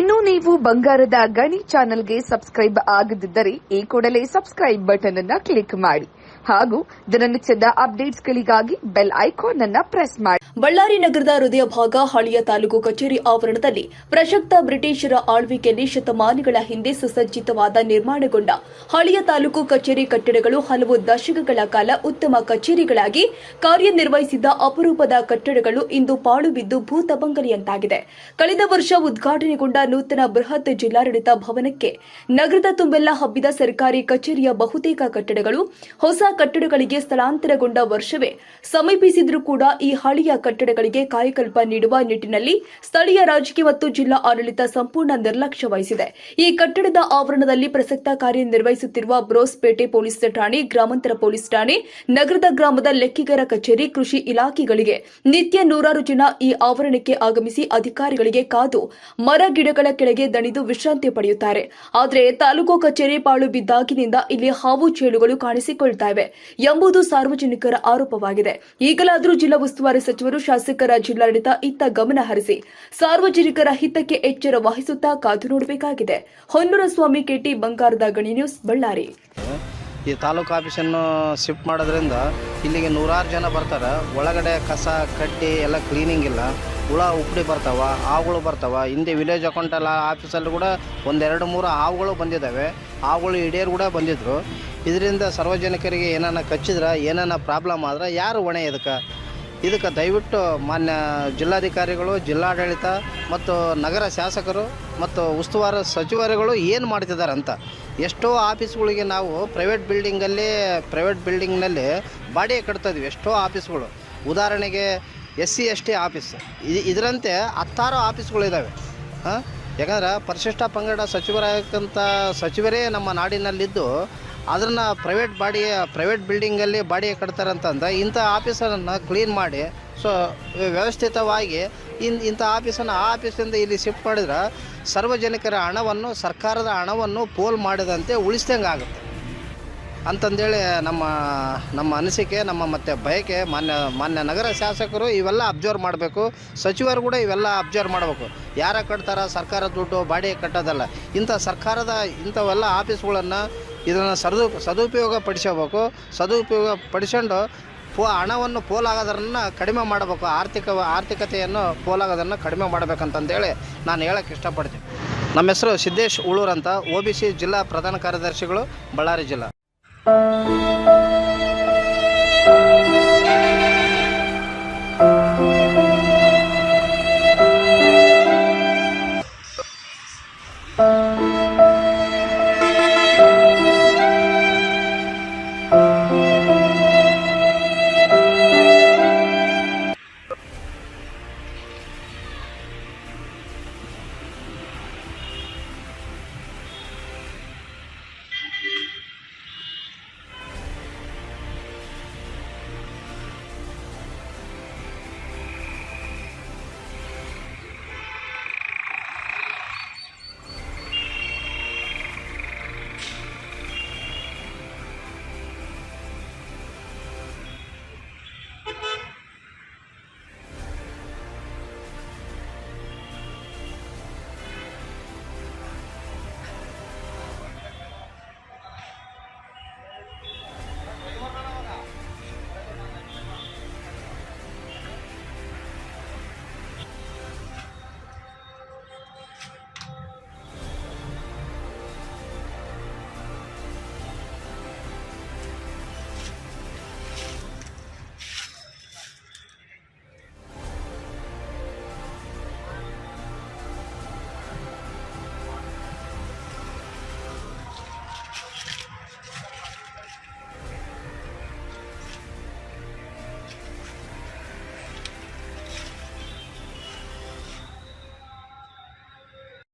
ಇನ್ನು ನೀವು ಬಂಗಾರದ ಗಣಿ ಚಾನೆಲ್ಗೆ ಸಬ್ಸ್ಕ್ರೈಬ್ ಆಗದಿದ್ದರೆ ಈ ಕೂಡಲೇ ಸಬ್ಸ್ಕ್ರೈಬ್ ಬಟನ್ ಅನ್ನ ಕ್ಲಿಕ್ ಮಾಡಿ ಹಾಗೂ ದಿನನಿತ್ಯದ ಅಪ್ಡೇಟ್ಸ್ಗಳಿಗಾಗಿ ಬೆಲ್ ಐಕಾನ್ ಅನ್ನ ಪ್ರೆಸ್ ಮಾಡಿ. ಬಳ್ಳಾರಿ ನಗರದ ಹೃದಯ ಭಾಗ ಹಳೆಯ ತಾಲೂಕು ಕಚೇರಿ ಆವರಣದಲ್ಲಿ ಪ್ರಸಕ್ತ ಬ್ರಿಟಿಷರ ಆಳ್ವಿಕೆಯಲ್ಲಿ ಶತಮಾನಗಳ ಹಿಂದೆ ಸುಸಜ್ಜಿತವಾದ ನಿರ್ಮಾಣಗೊಂಡ ಹಳೆಯ ತಾಲೂಕು ಕಚೇರಿ ಕಟ್ಟಡಗಳು ಹಲವು ದಶಕಗಳ ಕಾಲ ಉತ್ತಮ ಕಚೇರಿಗಳಾಗಿ ಕಾರ್ಯನಿರ್ವಹಿಸಿದ್ದ ಅಪರೂಪದ ಕಟ್ಟಡಗಳು ಇಂದು ಪಾಳು ಬಿದ್ದು ಭೂತಬಂಗಲಿಯಂತಾಗಿದೆ ಕಳೆದ ವರ್ಷ ಉದ್ಘಾಟನೆಗೊಂಡ ನೂತನ ಬೃಹತ್ ಜಿಲ್ಲಾಡಳಿತ ಭವನಕ್ಕೆ ನಗರದ ತುಂಬೆಲ್ಲ ಹಬ್ಬಿದ ಸರ್ಕಾರಿ ಕಚೇರಿಯ ಬಹುತೇಕ ಕಟ್ಟಡಗಳು, ಹೊಸ ಕಟ್ಟಡಗಳಿಗೆ ಸ್ಥಳಾಂತರಗೊಂಡ ವರ್ಷವೇ ಸಮೀಪಿಸಿದರೂ ಕೂಡ ಈ ಹಳೆಯ ಕಟ್ಟಡಗಳಿಗೆ ಕಾಯಕಲ್ಪ ನೀಡುವ ನಿಟ್ಟಿನಲ್ಲಿ ಸ್ಥಳೀಯ ರಾಜಕೀಯ ಮತ್ತು ಜಿಲ್ಲಾ ಆಡಳಿತ ಸಂಪೂರ್ಣ ನಿರ್ಲಕ್ಷ್ಯ ವಹಿಸಿದೆ ಈ ಕಟ್ಟಡದ ಆವರಣದಲ್ಲಿ ಪ್ರಸಕ್ತ ಕಾರ್ಯನಿರ್ವಹಿಸುತ್ತಿರುವ ಬ್ರೋಸ್ಪೇಟೆ ಪೊಲೀಸ್ ಠಾಣೆ, ಗ್ರಾಮಾಂತರ ಪೊಲೀಸ್ ಠಾಣೆ, ನಗರದ ಗ್ರಾಮದ ಲೆಕ್ಕಿಗರ ಕಚೇರಿ, ಕೃಷಿ ಇಲಾಖೆಗಳಿಗೆ ನಿತ್ಯ ನೂರಾರು ಜನ ಈ ಆವರಣಕ್ಕೆ ಆಗಮಿಸಿ ಅಧಿಕಾರಿಗಳಿಗೆ ಕಾದು ಮರ ಕೆಳಗೆ ದಣಿದು ವಿಶ್ರಾಂತಿ ಪಡೆಯುತ್ತಾರೆ. ಆದರೆ ತಾಲೂಕು ಕಚೇರಿ ಪಾಳು ಬಿದ್ದಾಗಿನಿಂದ ಇಲ್ಲಿ ಹಾವು ಚೇಳುಗಳು ಕಾಣಿಸಿಕೊಳ್ತಾ ಇವೆ ಎಂಬುದು ಸಾರ್ವಜನಿಕರ ಆರೋಪವಾಗಿದೆ. ಈಗಲಾದರೂ ಜಿಲ್ಲಾ ಉಸ್ತುವಾರಿ ಸಚಿವರು ಶಾಸಕರ ಜಿಲ್ಲಾಡಳಿತ ಇತ್ತ ಗಮನ ಹರಿಸಿ ಸಾರ್ವಜನಿಕರ ಹಿತಕ್ಕೆ ಎಚ್ಚರ ವಹಿಸುತ್ತಾ ಕಾದು ನೋಡಬೇಕಾಗಿದೆ. ಹೊನ್ನೂರ ಸ್ವಾಮಿ ಕೆಟಿ ಬಂಗಾರದ ಗಣಿ ನ್ಯೂಸ್, ಬಳ್ಳಾರಿ. ಈ ತಾಲೂಕು ಆಫೀಸನ್ನು ಶಿಫ್ಟ್ ಮಾಡೋದ್ರಿಂದ ಇಲ್ಲಿಗೆ ನೂರಾರು ಜನ ಬರ್ತಾರೆ. ಒಳಗಡೆ ಕಸ, ಕಡ್ಡಿ ಎಲ್ಲ ಕ್ಲೀನಿಂಗ್ ಇಲ್ಲ. ಹುಳ ಉಪ್ಪಡಿ ಬರ್ತಾವೆ, ಹಾವುಗಳು ಬರ್ತಾವೆ. ಹಿಂದೆ ವಿಲೇಜ್ ಅಕೌಂಟಲ್ಲ ಆಫೀಸಲ್ಲಿ ಕೂಡ ಒಂದೆರಡು ಮೂರು ಹಾವುಗಳು ಬಂದಿದ್ದಾವೆ ಹಾವುಗಳು ಹಿಡಿಯರು ಕೂಡ ಬಂದಿದ್ದರು ಇದರಿಂದ ಸಾರ್ವಜನಿಕರಿಗೆ ಏನಾನ ಕಚ್ಚಿದ್ರೆ, ಏನಾನ ಪ್ರಾಬ್ಲಮ್ ಆದ್ರೆ ಯಾರು ಹೊಣೆ ಇದಕ್ಕೆ? ಇದಕ್ಕೆ ದಯವಿಟ್ಟು ಮಾನ್ಯ ಜಿಲ್ಲಾಧಿಕಾರಿಗಳು, ಜಿಲ್ಲಾಡಳಿತ ಮತ್ತು ನಗರ ಶಾಸಕರು ಮತ್ತು ಉಸ್ತುವಾರಿ ಸಚಿವರುಗಳು ಏನು ಮಾಡ್ತಿದ್ದಾರೆ ಅಂತ. ಎಷ್ಟೋ ಆಫೀಸ್ಗಳಿಗೆ ನಾವು ಪ್ರೈವೇಟ್ ಬಿಲ್ಡಿಂಗಲ್ಲಿ ಪ್ರೈವೇಟ್ ಬಿಲ್ಡಿಂಗ್ನಲ್ಲಿ ಬಾಡಿಗೆ ಕಟ್ತಾ ಇದ್ವಿ. ಎಷ್ಟೋ ಆಫೀಸ್ಗಳು. ಉದಾಹರಣೆಗೆ S C, S T office. ಇದು ಇದರಂತೆ ಹತ್ತಾರು ಆಫೀಸ್ಗಳಿದ್ದಾವೆ ಹಾಂ? ಯಾಕಂದ್ರೆ ಪರಿಶಿಷ್ಟ ಪಂಗಡ ಸಚಿವರಾಗಕ್ಕಂಥ ಸಚಿವರೇ ನಮ್ಮ ನಾಡಿನಲ್ಲಿದ್ದು ಅದನ್ನು ಪ್ರೈವೇಟ್ ಬಾಡಿಯ ಪ್ರೈವೇಟ್ ಬಿಲ್ಡಿಂಗಲ್ಲಿ ಬಾಡಿಗೆ ಕಟ್ತಾರೆ ಅಂತಂದ್ರೆ ಇಂಥ ಆಫೀಸನ್ನು ಕ್ಲೀನ್ ಮಾಡಿ, ಸೊ, ವ್ಯವಸ್ಥಿತವಾಗಿ ಇನ್, ಇಂಥ ಆಫೀಸನ್ನು ಆ ಆಫೀಸಿಂದ ಇಲ್ಲಿ ಶಿಫ್ಟ್ ಮಾಡಿದ್ರೆ ಸಾರ್ವಜನಿಕರ ಹಣವನ್ನು, ಸರ್ಕಾರದ ಹಣವನ್ನು ಪೋಲ್ ಮಾಡಿದಂತೆ ಉಳಿಸ್ದಂಗೆ ಆಗುತ್ತೆ ಅಂತಂದೇಳಿ ನಮ್ಮ ನಮ್ಮ ಅನಿಸಿಕೆ, ನಮ್ಮ ಮತ್ತು ಬಯಕೆ, ಮಾನ್ಯ ಮಾನ್ಯ ನಗರ ಶಾಸಕರು ಇವೆಲ್ಲ ಅಬ್ಸರ್ವ್ ಮಾಡಬೇಕು. ಸಚಿವರು ಕೂಡ ಇವೆಲ್ಲ ಅಬ್ಸರ್ವ್ ಮಾಡಬೇಕು. ಯಾರ ಕಟ್ತಾರ? ಸರ್ಕಾರ ದುಡ್ಡು, ಬಾಡಿಗೆ ಕಟ್ಟೋದಲ್ಲ. ಇಂಥ ಸರ್ಕಾರದ ಇಂಥವೆಲ್ಲ ಆಫೀಸ್ಗಳನ್ನು ಇದನ್ನು ಸದು ಸದುಪಯೋಗ ಪಡಿಸಬೇಕು. ಸದುಪಯೋಗ ಪಡಿಸ್ಕೊಂಡು ಪೋ, ಹಣವನ್ನು ಪೋಲಾಗೋದನ್ನು ಕಡಿಮೆ ಮಾಡಬೇಕು. ಆರ್ಥಿಕ, ಆರ್ಥಿಕತೆಯನ್ನು ಪೋಲಾಗೋದನ್ನು ಕಡಿಮೆ ಮಾಡಬೇಕಂತಂದೇಳಿ ನಾನು ಹೇಳೋಕ್ಕೆ ಇಷ್ಟಪಡ್ತೀನಿ. ನಮ್ಮ ಹೆಸರು ಸಿದ್ದೇಶ್ ಉಳೂರ್ ಅಂತ. ಒ ಜಿಲ್ಲಾ ಪ್ರಧಾನ ಕಾರ್ಯದರ್ಶಿಗಳು, ಬಳ್ಳಾರಿ ಜಿಲ್ಲಾ. Thank you.